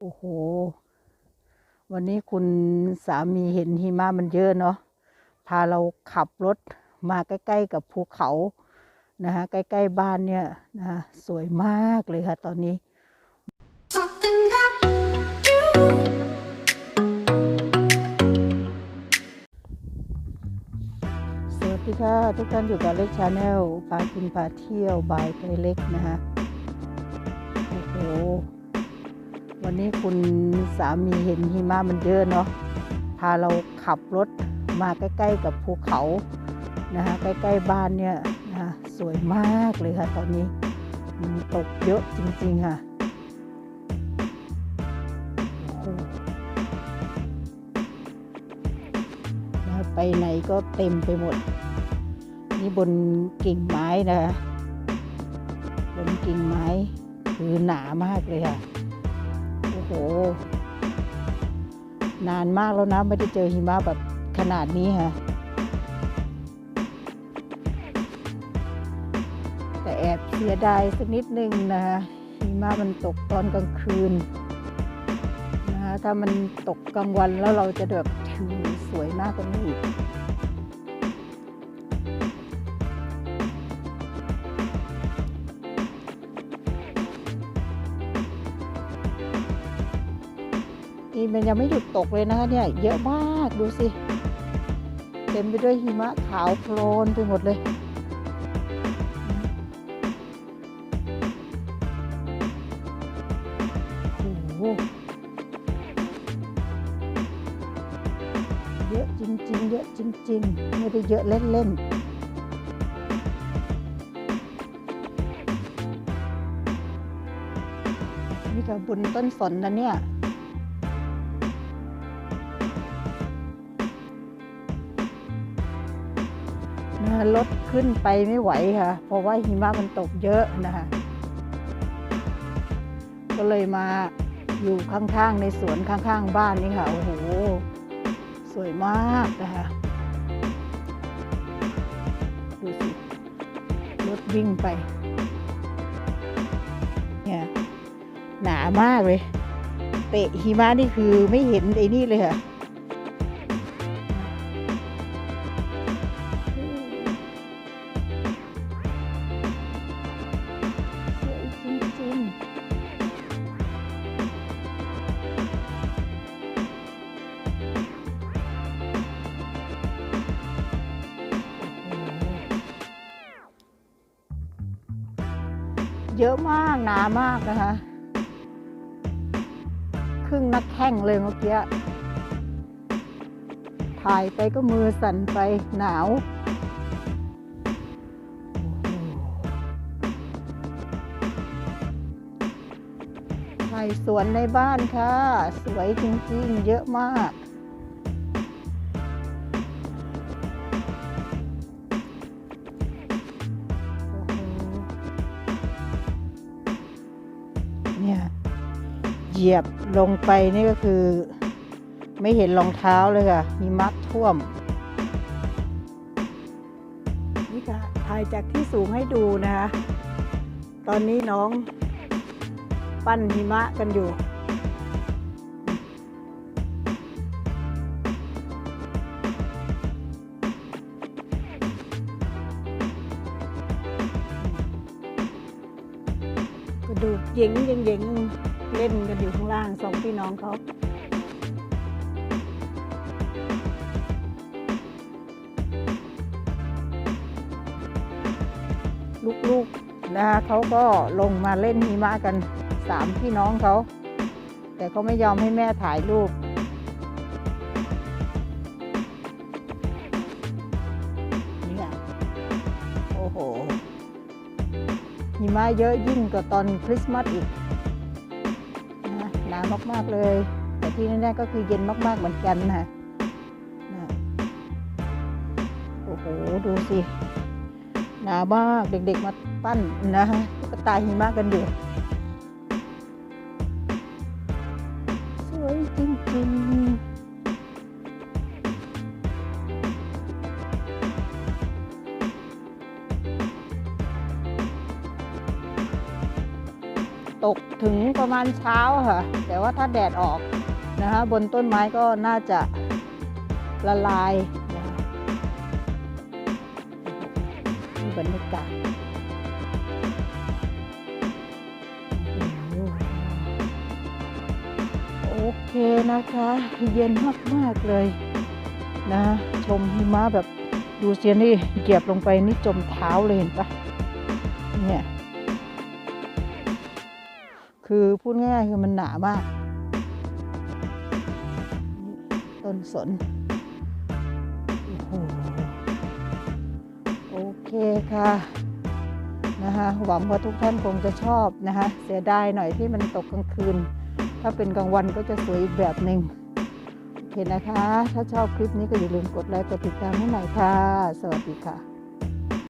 โอ้โห วันนี้คุณสามีเห็นหิมะมันเยอะเนาะ พาเราขับรถมาใกล้ ๆ กับภูเขานะคะใกล้ ๆ บ้านเนี่ยนะคะสวยมากเลยค่ะตอนนี้สวัสดีค่ะทุกท่านอยู่กับเล็กชาแนลพากินพาเที่ยวบายไกเล็กนะคะโอ้โห วันนี้คุณสามีเห็นหิมะมันเยอะเนาะพาเราขับรถมาใกล้ ๆ กับภูเขานะคะใกล้ ๆ บ้านเนี่ยนะคะสวยมากเลยค่ะ ตอนนี้มันตกเยอะจริง ๆ ค่ะนะคะไปไหนก็เต็มไปหมด นี่บนกิ่งไม้นะคะบนกิ่งไม้คือหนามากเลยค่ะ โห นานมากแล้วนะ ไม่ได้เจอหิมะแบบขนาดนี้ค่ะแต่แอบเสียดายสักนิดนึงนะคะหิมะมันตกตอนกลางคืนนะคะถ้ามันตกกลางวันแล้วเราจะแบบถือสวยมากกว่านี้อีก มันยังไม่หยุดตกเลยนะคะเนี่ยเยอะมากดูสิ เต็มไปด้วยหิมะขาวโพลนไปหมดเลยโอ้โหเยอะจริงๆ เยอะจริงๆ ไม่ได้เยอะเล่นๆนี่ก็บนต้นสนนะเนี่ย รถขึ้นไปไม่ไหวค่ะ เพราะว่าหิมะมันตกเยอะนะคะ ก็เลยมาอยู่ข้างๆ ในสวนข้างๆ บ้านนี่ค่ะ โอ้โห สวยมากนะคะ ดูสิ รถวิ่งไป เนี่ย หนามากเลย เตะหิมะนี่คือไม่เห็นไอ้นี่เลยค่ะ เยอะมากหนามากนะคะ ครึ่งนักแข้งเลยเมื่อกี้ ถ่ายไปก็มือสั่นไปหนาวโอ้โหถ่ายสวนในบ้านค่ะ สวยจริงๆ เยอะมาก เหยียบลงไปนี่ก็คือ ไม่เห็นรองเท้าเลยค่ะหิมะท่วม นี่ค่ะถ่ายจากที่สูงให้ดูนะคะ ตอนนี้น้องปั้นหิมะกันอยู่กระดูเยิงเยิงเยิง เล่นกันอยู่ข้างล่างสองพี่น้องเขาลูกๆนะคะเขาก็ลงมาเล่นหิมะกันสามพี่น้องเขา แต่เขาไม่ยอมให้แม่ถ่ายรูปนี่ค่ะโอ้โหหิมะเยอะยิ่งกว่าตอนคริสต์มาสอีกาวมาก ๆ เลยแต่ที่แน่ๆก็คือเย็นมากๆเหมือนกันนะนะโอ้โห ดูสิ หนาวมากเด็กๆมาปั้นนะฮะตุ๊กตาหิมะกันอยู่ ตกถึงประมาณเช้าค่ะ แต่ว่าถ้าแดดออกนะคะบนต้นไม้ก็น่าจะละลายบรรยากาศโอ้โหโอเคนะคะ เย็นมาก ๆ เลยนะ ชมหิมะแบบดูเสียนี่เหยียบลงไปนี่จมเท้าเลยเห็นปะเนี่ย คือพูดง่ายๆคือมันหนามาก ต้นสน โอ้โห โอเคค่ะนะคะหวังว่าทุกท่านคงจะชอบนะคะเสียดายหน่อยที่มันตกกลางคืน ถ้าเป็นกลางวันก็จะสวยอีกแบบหนึ่งโอเคนะคะ ถ้าชอบคลิปนี้ก็อย่าลืมกดไลค์กดติดตามให้หน่อยค่ะ สวัสดีค่ะ